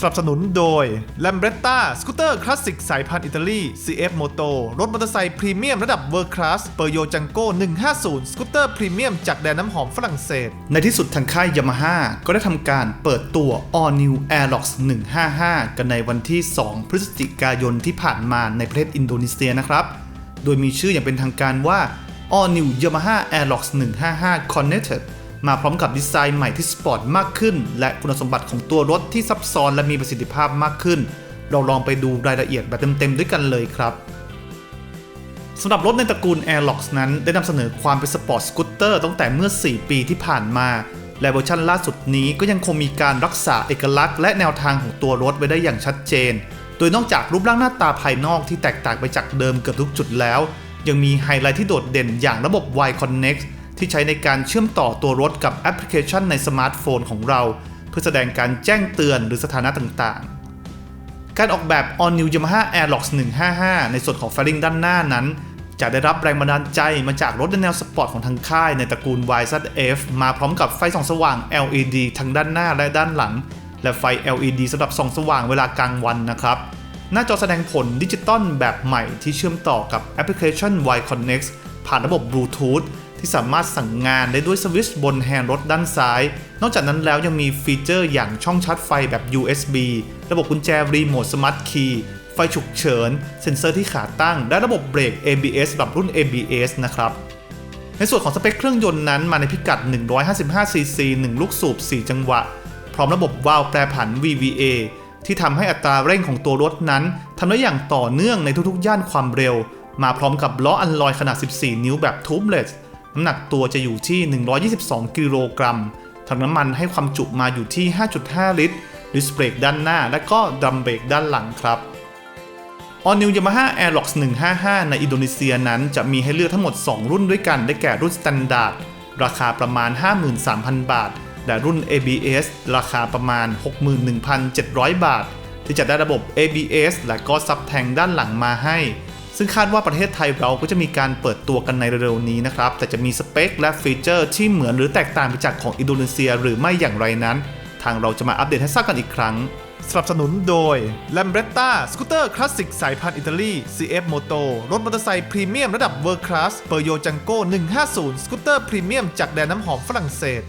สนับสนุนโดย l a m b r e t t a สกูตเตอร์คลาสสิกสายพันธุ์อิตาลี CF Moto รถมอเตอร์ไซค์พรีเมียมระดับเวอร์คลาสเปอร์โยจังโก้150 สกูตเตอร์พรีเมียมจากแดนน้ำหอมฝรั่งเศส ในที่สุดทางค่ายยามาฮ่าก็ได้ทำการเปิดตัว All New Aerox 155 กันในวันที่ 2 พฤศจิกายนที่ผ่านมาในประเทศอินโดนีเซียนะครับ โดยมีชื่ออย่างเป็นทางการว่า All New Yamaha Aerox 155 Connected มาพร้อมกับดีไซน์ใหม่ที่สปอร์ตมากขึ้น และคุณสมบัติของตัวรถที่ซับซ้อนและมีประสิทธิภาพมากขึ้น เราลองไปดูรายละเอียดแบบเต็มๆด้วยกันเลยครับสำหรับรถในตระกูล Airlox นั้นได้นำเสนอความเป็นสปอร์ตสกูตเตอร์ตั้งแต่เมื่อ 4 ปีที่ผ่านมา และเวอร์ชันล่าสุดนี้ก็ยังคงมีการรักษาเอกลักษณ์และแนวทางของตัวรถไว้ได้อย่างชัดเจน โดยนอกจากรูปร่างหน้าตาภายนอกที่แตกต่างไปจากเดิมเกือบทุกจุดแล้ว ยังมีไฮไลท์ที่โดดเด่นอย่างระบบ Y Connect ที่ใช้ในการเชื่อมต่อตัวรถกับแอปพลิเคชันในสมาร์ทโฟนของเรา เพื่อแสดงการแจ้งเตือนหรือสถานะต่างๆ การออกแบบ All New Yamaha Airlox 155 ในส่วนของ f a i r i n g ด้านหน้านั้น จะได้รับแรงบันดาลใจมาจากรถในแนวสปอร์ตของทางค่ายในตระกูล YZF มาพร้อมกับไฟส่องสว่าง LED ทั้งด้านหน้าและด้านหลัง และไฟ LED สำหรับส่องสว่างเวลากลางวันนะครับหน้าจอแสดงผลดิจิตอลแบบใหม่ที่เชื่อมต่อกับแอปพลิเคชัน Y Connect ผ่านระบบ Bluetooth ที่ ที่สามารถสั่งงานได้ด้วยสวิตช์บนแฮนด์รถด้านซ้าย นอกจากนั้นแล้วยังมีฟีเจอร์อย่างช่องชาร์จไฟแบบ USB ระบบกุญแจรีโมทสมาร์ทคีย์ไฟฉุกเฉิน เซ็นเซอร์ที่ขาตั้ง และระบบเบรก ABS แบบรุ่น ABS นะครับ ในส่วนของสเปคเครื่องยนต์นั้นมาในพิกัด 155cc 1 ลูกสูบ 4 จังหวะ พร้อมระบบวาล์วแปรผัน VVA ที่ทำให้อัตราเร่งของตัวรถนั้นทำได้อย่างต่อเนื่องในทุกๆ ย่านความเร็ว มาพร้อมกับล้ออัลลอยขนาด 14 นิ้วแบบทูบเลส น้ำหนักตัวจะอยู่ที่ 122 กิโลกรัมถังน้ำมันให้ความจุมาอยู่ที่ 5.5 ลิตรดิสเบรกด้านหน้า และก็ดัมเบรกด้านหลังครับ All New Yamaha Airlox 155 ในอินโดนีเซียนั้นจะมีให้เลือกทั้งหมด 2 รุ่นด้วยกัน ได้แก่รุ่น Standard ราคาประมาณ 53,000 บาท และรุ่น ABS ราคาประมาณ 61,700 บาท ที่จะได้ระบบ ABS และก็ซับแทงด้านหลังมาให้ ซึ่งคาดว่าประเทศไทยเราก็จะมีการเปิดตัวกันในเร็วๆนี้นะครับ แต่จะมีสเปคและฟีเจอร์ที่เหมือนหรือแตกต่างไปจากของอินโดนีเซียหรือไม่อย่างไรนั้น ทางเราจะมาอัปเดตให้ทราบกันอีกครั้ง สนับสนุนโดย l a m b r e t t a สกูตเตอร์คลาสสิกสายพันธุ์อิตาลี CF Moto รถมอเตอร์ไซค์พรีเมียมระดับเวอร์คลาสเปอร์โยจังโก้150 สกูตเตอร์พรีเมียมจากแดนน้ำหอมฝรั่งเศส